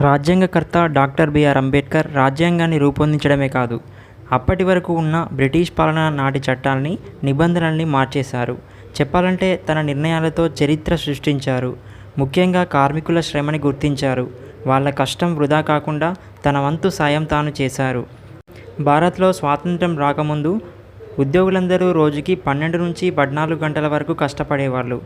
రాజ్యాంగకర్త doctor BR Ambedkar రాజ్యాంగాన్ని రూపొందించడమే కాదు అప్పటి వరకు ఉన్న బ్రిటిష్ పాలన నాటి చట్టాల్ని నిబంధనల్ని మార్చేశారు. చెప్పాలంటే తన నిర్ణయాలతో చరిత్ర సృష్టించారు. ముఖ్యంగా కార్మికుల శ్రమని గుర్తించారు. వాళ్ళ కష్టం వృధా కాకుండా తన వంతు సాయం తాను చేశారు. భారత్లో స్వాతంత్రం రాకముందు ఉద్యోగులందరూ రోజుకి పన్నెండు నుంచి పద్నాలుగు గంటల వరకు కష్టపడేవాళ్ళు.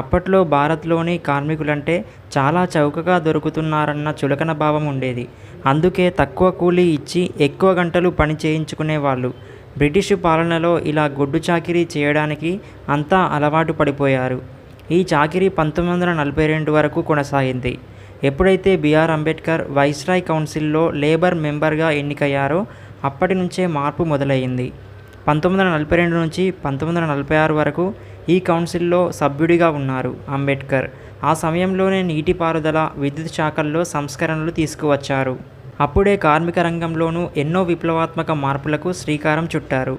అప్పట్లో భారత్లోని కార్మికులంటే చాలా చౌకగా దొరుకుతున్నారన్న చులకన భావం ఉండేది. అందుకే తక్కువ కూలీ ఇచ్చి ఎక్కువ గంటలు పని చేయించుకునేవాళ్ళు. బ్రిటిషు పాలనలో ఇలా గొడ్డు చాకిరీ చేయడానికి అంతా అలవాటు పడిపోయారు. ఈ చాకిరీ పంతొమ్మిది వందల నలభై రెండు వరకు కొనసాగింది. ఎప్పుడైతే బిఆర్ అంబేద్కర్ వైస్రాయ్ కౌన్సిల్లో లేబర్ మెంబర్గా ఎన్నికయ్యారో అప్పటి నుంచే మార్పు మొదలయ్యింది. పంతొమ్మిది వందల నలభై రెండు నుంచి పంతొమ్మిది వందల నలభై ఆరు వరకు ఈ కౌన్సిల్లో సభ్యుడిగా ఉన్నారు అంబేద్కర్. ఆ సమయంలోనే నీటిపారుదల విద్యుత్ శాఖల్లో సంస్కరణలు తీసుకువచ్చారు. అప్పుడే కార్మిక రంగంలోనూ ఎన్నో విప్లవాత్మక మార్పులకు శ్రీకారం చుట్టారు.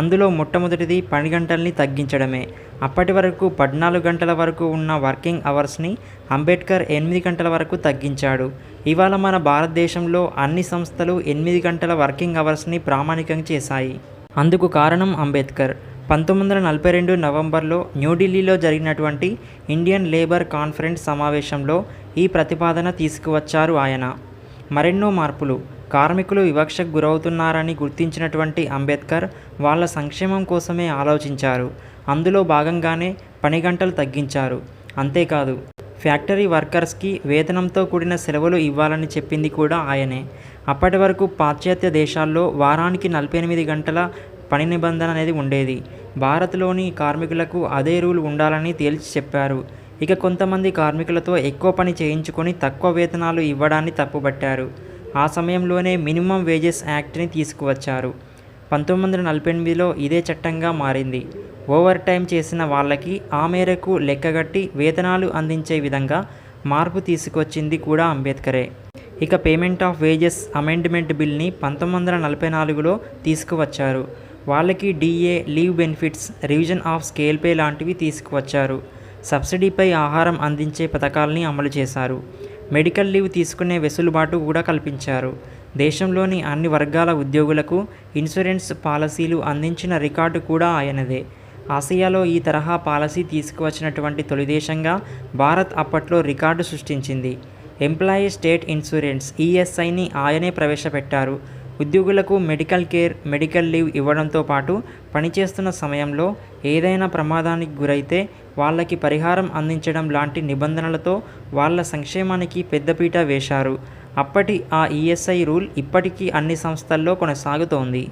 అందులో మొట్టమొదటిది పని గంటల్ని తగ్గించడమే. అప్పటి వరకు పద్నాలుగు గంటల వరకు ఉన్న వర్కింగ్ అవర్స్ని అంబేద్కర్ ఎనిమిది గంటల వరకు తగ్గించాడు. ఇవాళ మన భారతదేశంలో అన్ని సంస్థలు ఎనిమిది గంటల వర్కింగ్ అవర్స్ని ప్రామాణికం చేశాయి. అందుకు కారణం అంబేద్కర్. పంతొమ్మిది వందల నలభై రెండు నవంబర్లో న్యూఢిల్లీలో జరిగినటువంటి ఇండియన్ లేబర్ కాన్ఫరెన్స్ సమావేశంలో ఈ ప్రతిపాదన తీసుకువచ్చారు ఆయన. మరెన్నో మార్పులు కార్మికులు వివక్షకు గురవుతున్నారని గుర్తించినటువంటి అంబేద్కర్ వాళ్ళ సంక్షేమం కోసమే ఆలోచించారు. అందులో భాగంగానే పని గంటలు తగ్గించారు. అంతేకాదు ఫ్యాక్టరీ వర్కర్స్కి వేతనంతో కూడిన సెలవులు ఇవ్వాలని చెప్పింది కూడా ఆయనే. అప్పటి వరకు పాశ్చాత్య దేశాల్లో వారానికి నలభై ఎనిమిది గంటల పని నిబంధన అనేది ఉండేది. భారత్లోని కార్మికులకు అదే రూల్ ఉండాలని తేల్చి చెప్పారు. ఇక కొంతమంది కార్మికులతో ఎక్కువ పని చేయించుకొని తక్కువ వేతనాలు ఇవ్వడాన్ని తప్పుబట్టారు ఆ సమయంలోనే మినిమం వేజెస్ యాక్ట్ని తీసుకువచ్చారు. పంతొమ్మిది వందల నలభై ఎనిమిదిలో ఇదే చట్టంగా మారింది. ఓవర్ టైం చేసిన వాళ్ళకి ఆ మేరకు లెక్కగట్టి వేతనాలు అందించే విధంగా మార్పు తీసుకొచ్చింది కూడా అంబేద్కరే. ఇక పేమెంట్ ఆఫ్ వేజెస్ అమెండ్మెంట్ బిల్ని పంతొమ్మిది వందల నలభై నాలుగులో తీసుకువచ్చారు. వాళ్ళకి D A leave benefits revision of scale pay లాంటివి తీసుకువచ్చారు. సబ్సిడీపై ఆహారం అందించే పథకాల్ని అమలు చేశారు. మెడికల్ లీవ్ తీసుకునే వెసులుబాటు కూడా కల్పించారు. దేశంలోని అన్ని వర్గాల ఉద్యోగులకు ఇన్సూరెన్స్ పాలసీలు అందించిన రికార్డు కూడా ఆయనదే. ఆసియాలో ఈ తరహా పాలసీ తీసుకువచ్చినటువంటి తొలి దేశంగా భారత్ అప్పట్లో రికార్డు సృష్టించింది. ఎంప్లాయీ స్టేట్ ఇన్సూరెన్స్ ఈఎస్ఐని ఆయనే ప్రవేశపెట్టారు. ఉద్యోగులకు మెడికల్ కేర్ మెడికల్ లీవ్ ఇవ్వడంతో పాటు పనిచేస్తున్న సమయంలో ఏదైనా ప్రమాదానికి గురైతే వాళ్ళకి పరిహారం అందించడం లాంటి నిబంధనలతో వాళ్ళ సంక్షేమానికి పెద్దపీట వేశారు. అప్పటి ఆ ఈఎస్ఐ రూల్ ఇప్పటికీ అన్ని సంస్థల్లో కొనసాగుతోంది.